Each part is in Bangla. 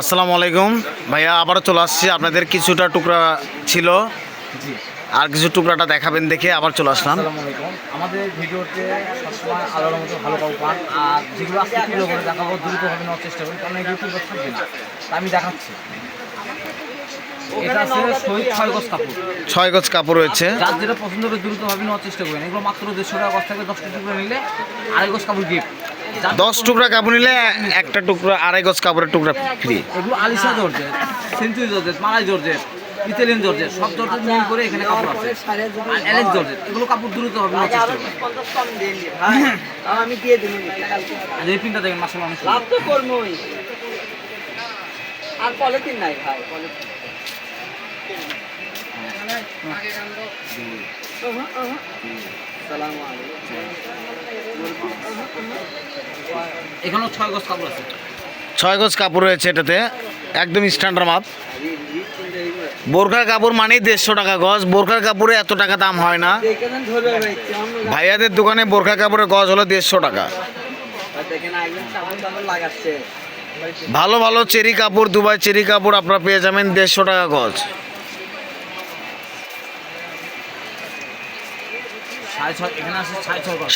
আসসালামু আলাইকুম। ভাইয়া আবারও চলে আসছি। আপনাদের কিছুটা টুকরা ছিল। আর কিছু টুকরাটা দেখাবেন দেখে আবার চলে আসলাম। আমাদের ভিডিওতে সবসময় আলোর মতো ভালো পাবো পান। আর যেগুলো আজকে তুলে করে দেখাবো দ্রুতভাবে নেওয়ার চেষ্টা করি কারণ এগুলো তুলে থাকবে না। তা আমি দেখাচ্ছি। এটা আছে শহীদ ছয় গজ কাপড়। ছয় গজ কাপড় রয়েছে। যার যেটা পছন্দ হবে দ্রুতভাবে নেওয়ার চেষ্টা করবেন। এগুলো মাত্র দেড়শো টাকা গজ থাকবে দশটা টুকরো নিলে আড়াই গজ কাপড় গিফট দশ টুকরা কাপড় নিলে একটা টুকরা আড়াই গজ কাপড়ের টুকরা ফ্রি এগুলো আলিশা জর্জেট সেঞ্চুরি মালাই জর্জেট ইতালিয়ান জর্জেট সব জর্জেট মিল করে এখানে কাপড় আছে। আর অ্যালেক্স এগুলো কাপড় দ্রুত হবে করবেন আমি দিয়ে আর এই পিনটা দেখেন মাসাল অনেক লাভ তো করবোই আর পলিথিন নাই ভাই পলিথিন সালাম ছয় গজ কাপড় ছয় গজ কাপড় রয়েছে এটাতে, একদম স্ট্যান্ডার্ড মাপ। বোরখার কাপড় মানেই দেড়শো টাকা গজ, বোরখার কাপড়ে এত টাকা দাম হয় না। ভাইয়াদের দোকানে বোরখা কাপড়ের গজ হলো দেড়শো টাকা। ভালো ভালো চেরি কাপড়, দুবাই চেরি কাপড় আপনারা পেয়ে যাবেন দেড়শো টাকা গজ।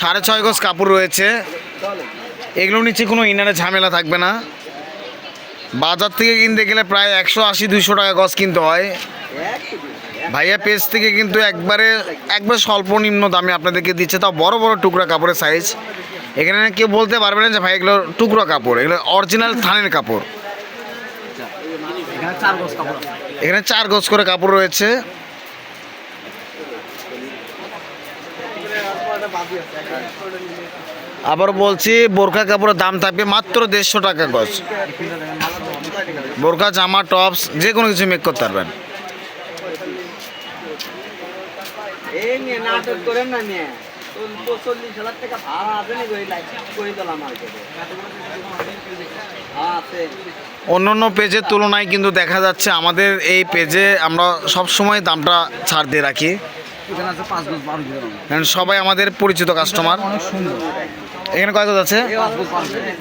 সাড়ে ছয় গজ। কাপড় রয়েছে। এগুলো নিচে কোনো ইনারে ঝামেলা থাকবে না। বাজার থেকে কিনতে গেলে প্রায় একশো আশি দুইশো টাকা গজ কিনতে হয়। ভাইয়া পেজ থেকে কিন্তু একবারে একবার স্বল্প নিম্ন দামে আপনাদেরকে দিচ্ছে। তাও বড় বড় টুকরা কাপড়ের সাইজ এখানে কেউ বলতে পারবে না যে ভাই এগুলো টুকরো কাপড় এগুলো অরিজিনাল থানের কাপড়। এখানে চার গজ কাপড় এখানে চার গজ করে কাপড় রয়েছে। আবার বলছি, বোরখা কাপড়ের দাম থাকবে মাত্র দেড়শো টাকা গজ। বোরখা, জামা, টপস, যে কোনো কিছু মেক করতে পারবেন অন্য অন্য পেজের তুলনায় কিন্তু দেখা যাচ্ছে আমাদের এই পেজে আমরা সব সময় দামটা ছাড় দিয়ে রাখি এখানে আছে পাঁচ গজ বারো গজ সবাই আমাদের পরিচিত কাস্টমার অনেক সুন্দর। এখানে কয় গজ আছে?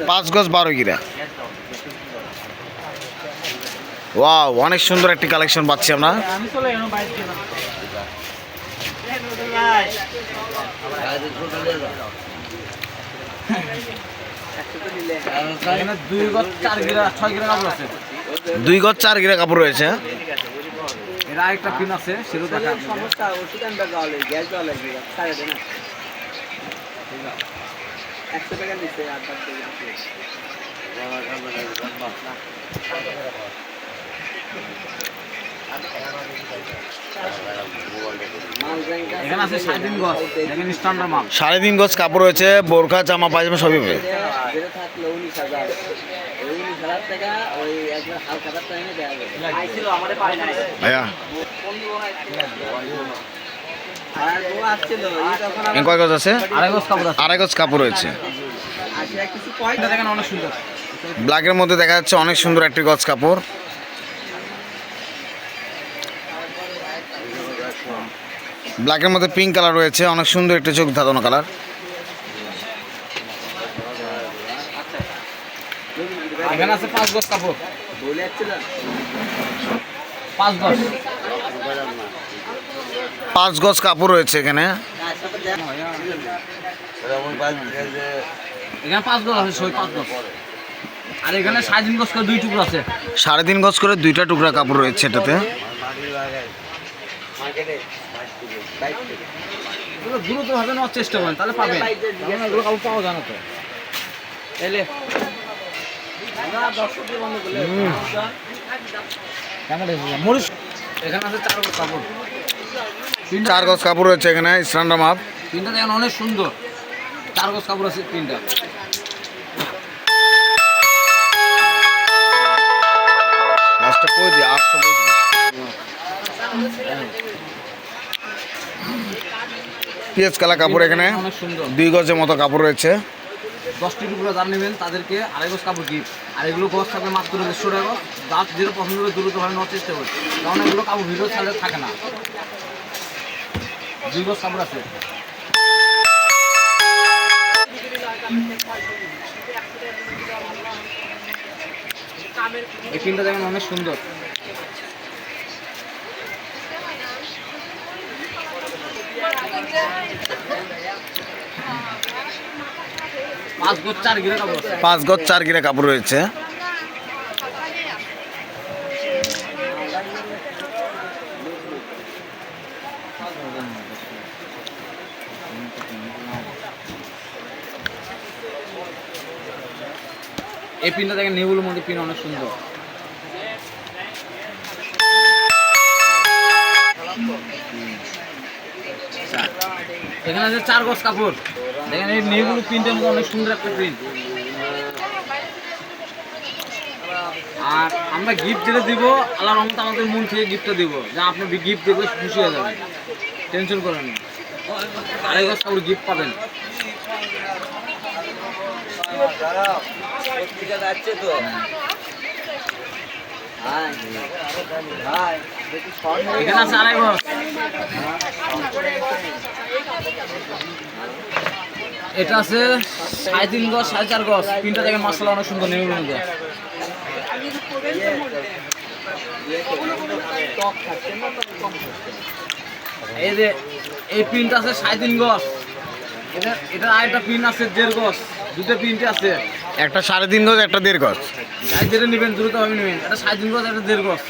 পাঁচ গজ বারো গিরা। ওয়াও অনেক সুন্দর একটি কালেকশন পাচ্ছি আমরা। দুই গজ চার গিরা কাপড় রয়েছে। এর আরেকটা পিন আছে সেটা দেখা সমস্যা ওষুধ গাওয়ালে গ্যাস লাগবে সাড়ে দেন একশো টাকা নিচ্ছে আর সাড়ে তিন গজ কাপড় রয়েছে বোরখা জামা পায়জামা সবই পায় কয় গজ আছে? আড়াই গজ কাপড় রয়েছে আসে কিছু কয় এটা দেখেন অনেক সুন্দর ব্ল্যাকের মধ্যে দেখা যাচ্ছে অনেক সুন্দর একটি গজ কাপড়। ব্ল্যাকের মধ্যে পিঙ্ক কালার রয়েছে অনেক সুন্দর একটি চোখ ধাঁধানো কালার। এখানে আছে পাঁচ গজ কাপড়। পাঁচ গজ পাঁচ গজ কাপড় রয়েছে এখানে। এখানে পাঁচ গজ আছে সই পাঁচ গজ। আর এখানে সাড়ে তিন গজ করে দুই টুকরো আছে। সাড়ে তিন গজ করে দুইটা টুকরা কাপড় রয়েছে এটাতে। এগুলো দ্রুত ভাবে নেওয়ার চেষ্টা করেন তাহলে পাবেন। পাওয়া যায় না তো। চার গজ কাপড় রয়েছে এখানে স্ট্যান্ডার্ড মাপ তিনটা দেখেন অনেক সুন্দর। চার গজ কাপড় আছে তিনটা। লাস্টটা করে দিই? আটশো পিএস কালা কাপড় এখানে। অনেক সুন্দর। দুই গজের মতো কাপড় রয়েছে। দশটি টুকরো যার নেবেন তাদেরকে আড়াই গজ কাপড় গিফট আর এগুলো গজ থাকবে মাত্র দেড়শো টাকা যার যেটা পছন্দ করে দ্রুত ভাবে নেওয়ার চেষ্টা করি কারণ এগুলো কাপড় ভিডিও ছাড়লে থাকে না। দুই গজ কাপড় আছে। এই প্রিন্টটা দেখেন অনেক সুন্দর। পাঁচ গজ চার গিরে কাপড় রয়েছে। এই পিনটা দেখেন নেবুলের মধ্যে পিন অনেক সুন্দর। এখানে আছে চার গজ কাপড়। দেখেন, এই নেবুলো প্রিন্টের মধ্যে অনেক সুন্দর একটা প্রিন্ট আর আমরা গিফট যেটা দিব আল্লাহ রহমত আমাদের মন থেকে গিফটটা দিব। যা আপনি গিফট দেখলে খুশি হয়ে যাবেন। টেনশন করেন না। আড়াই গজ কাপড় গিফট পাবেন। এখানে আছে আড়াই গজ। এটা আছে সাড়ে তিন গজ সাড়ে চার গজ। তিনটা দেখেন মশলা অনেক সুন্দর নেই মধ্যে। টক খাচ্ছে না তো কম খাচ্ছে এই যে এই প্রিন্ট আছে সাড়ে তিন গজ। এটা এটা আরেকটা প্রিন্ট আছে দেড় গজ। দুটো প্রিন্ট আছে। একটা সাড়ে তিন গজ একটা দেড় গজ। যাই যেটা নেবেন দ্রুতভাবে নেবেন। এটা সাড়ে তিন গজ একটা দেড় গজ।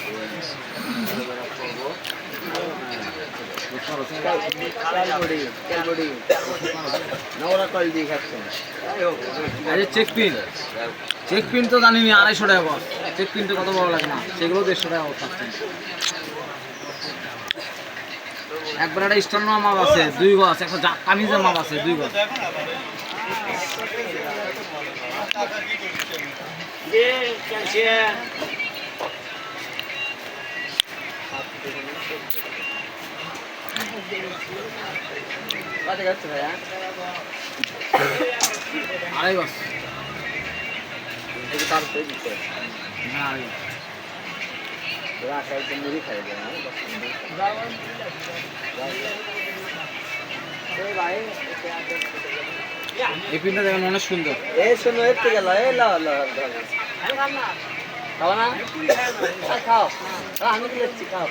আর চেক প্রিন্ট চেক প্রিন্ট তো জানিনি, আড়াইশো টাকা গজ চেক প্রিন্টে কত বড় লাগে না? সেগুলো দেড়শো টাকা পাচ্ছেন একবার একটা স্টার মাপ আছে, দুই গজ একটা কামিজের মাপ আছে, দুই যাচ্ছে ভাইয়া আড়াই গজ এই তার দিতে খাই যায় এই দেখেন অনেক সুন্দর এই শোনো এর থেকে গেল এই খাও না খাও আমি খাও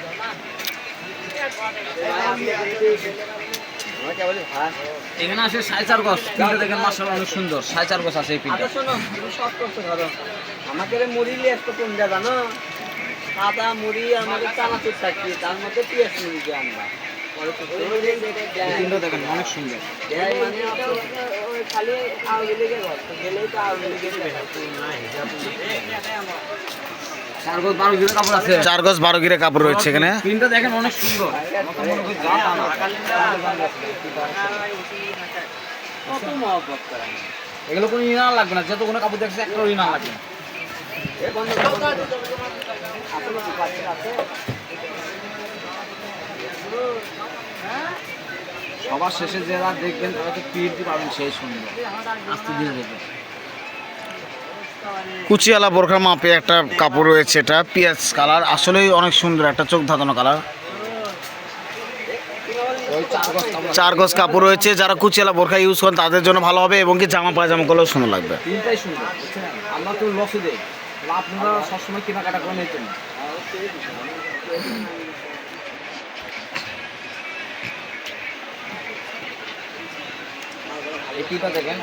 এখানে আছে সাড়ে চার গজ প্রিন্টটা দেখেন মার্শাল অনেক সুন্দর সাড়ে চার গজ আছে এই প্রিন্টটা আচ্ছা শোনো তুমি সব করছ ধরো আমাকে মুড়ি নিয়ে আসতো কোনটা জানো সাদা মুড়ি আমাদের চানাচুর থাকি তার মধ্যে পিঁয়াজ মুড়ি দিয়ে দেখেন অনেক সুন্দর মানে খালি আউলি লেগে গেলেই তো আউলি লেগে চার গজ বারো গিরে কাপড় আছে। চার গজ বারো গিরে কাপড় রয়েছে এখানে। প্রিন্টটা দেখেন অনেক সুন্দর। এগুলো কোনো ইনার লাগবে না যত কোনো কাপড় দেখছে একটা ইনার লাগবে না। সবার শেষে যারা দেখবেন তারা তো পিএইচডি পাবেন সেই সুন্দর। আস্তে ধীরে দেখবেন। কুচিয়ালা বোরখার মাপে একটা কাপড় রয়েছে এটা, পিঁয়াজ কালার, আসলেই অনেক সুন্দর একটা চোখ ধাঁধানো কালার। চার গজ কাপড় রয়েছে, যারা কুচিয়ালা বোরখা ইউজ করেন তাদের জন্য ভালো হবে এবং কি জামা পায়জামা করলেও সুন্দর লাগবে। সুন্দর, বুঝছেন? আমরা তো লসে দেই, তাহলে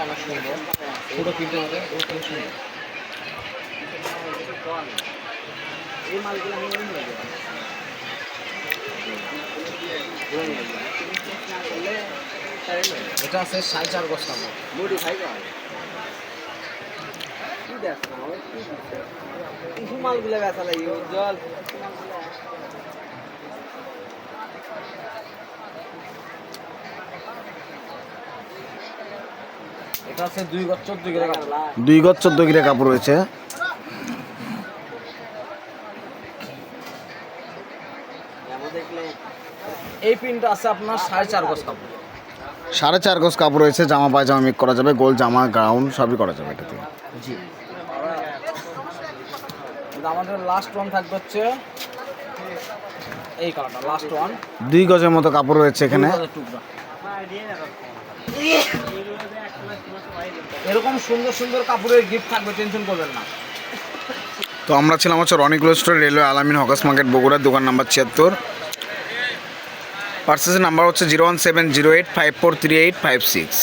এটা আছে সাড়ে চার গজ কাপড় মুড়ি খাই গো। কি দেখ না, ওই কি দিচ্ছে? কিছু মালগুলো বেচা লাগে উজ্জ্বল এটা দুই গজ চোদ্দ কাপড় দুই কাপড় রয়েছে এই পিনটা আছে আপনার সাড়ে চার গজ কাপড়। সাড়ে চার গজ কাপড় রয়েছে জামা পায়জামা মিক করা যাবে গোল জামা গ্রাউন্ড সবই করা যাবে এটাতে। জি। আমাদের লাস্ট ওয়ান থাকবে হচ্ছে এই কালারটা লাস্ট ওয়ান দুই গজের মতো কাপড় রয়েছে এখানে। এরকম সুন্দর সুন্দর কাপড়ের গিফট থাকবে টেনশন করবেন না। তো আমরা ছিলাম হচ্ছে Ronikul store railway Alamin hawkers market Bogura দোকান নাম্বার ছিয়াত্তর। পার্সেসের নাম্বার হচ্ছে zero one seven zero eight five four three eight five six.